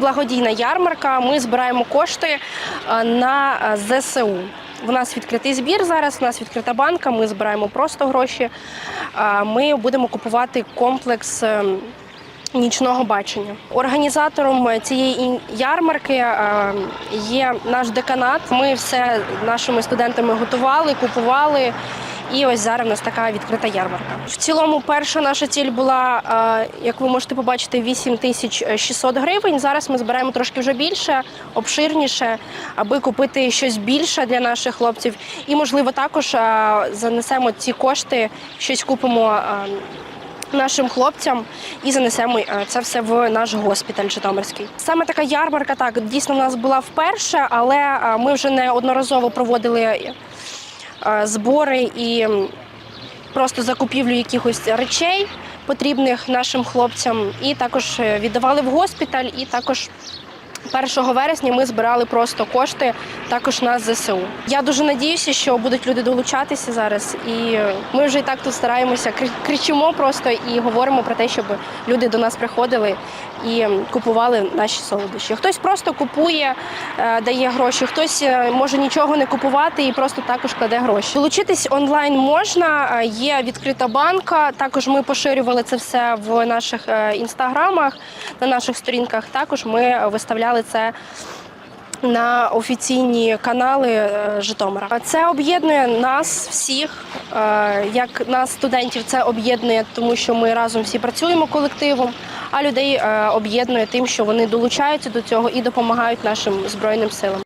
Благодійна ярмарка. Ми збираємо кошти е, на е, ЗСУ. У нас відкритий збір зараз. У нас відкрита банка. Ми збираємо просто гроші. Е, Ми будемо купувати комплекс. Нічного бачення організатором цієї ярмарки є наш деканат. Ми все нашими студентами готували, купували. І ось зараз в нас така відкрита ярмарка. В цілому, перша наша ціль була, е, як ви можете побачити, 8600 гривень. Зараз ми збираємо трошки вже більше, обширніше, аби купити щось більше для наших хлопців. І, можливо, також е, занесемо ці кошти, щось купимо. е, Нашим хлопцям і занесемо це все в наш госпіталь Житомирський. Саме така ярмарка, так дійсно в нас була вперше, але ми вже неодноразово проводили збори і просто закупівлю якихось речей, потрібних нашим хлопцям, і також е, віддавали в госпіталь, і також. 1 вересня ми збирали просто кошти також на ЗСУ. Я дуже надіюся, що будуть люди долучатися зараз. І ми вже і так тут стараємося кри- кричимо просто і говоримо про те, щоб люди до нас приходили і купували наші солодощі. Хтось просто купує, е, дає гроші, хтось е, може нічого не купувати і просто також кладе гроші. Долучитись онлайн можна. е, Є відкрита банка. Також ми поширювали це все в наших інстаграмах, на наших сторінках. Також ми виставляли це. На офіційні канали е, Житомира це об'єднує нас всіх, е, як нас, студентів, це об'єднує, тому що ми разом всі працюємо колективом. А людей е, об'єднує тим, що вони долучаються до цього і допомагають нашим збройним силам.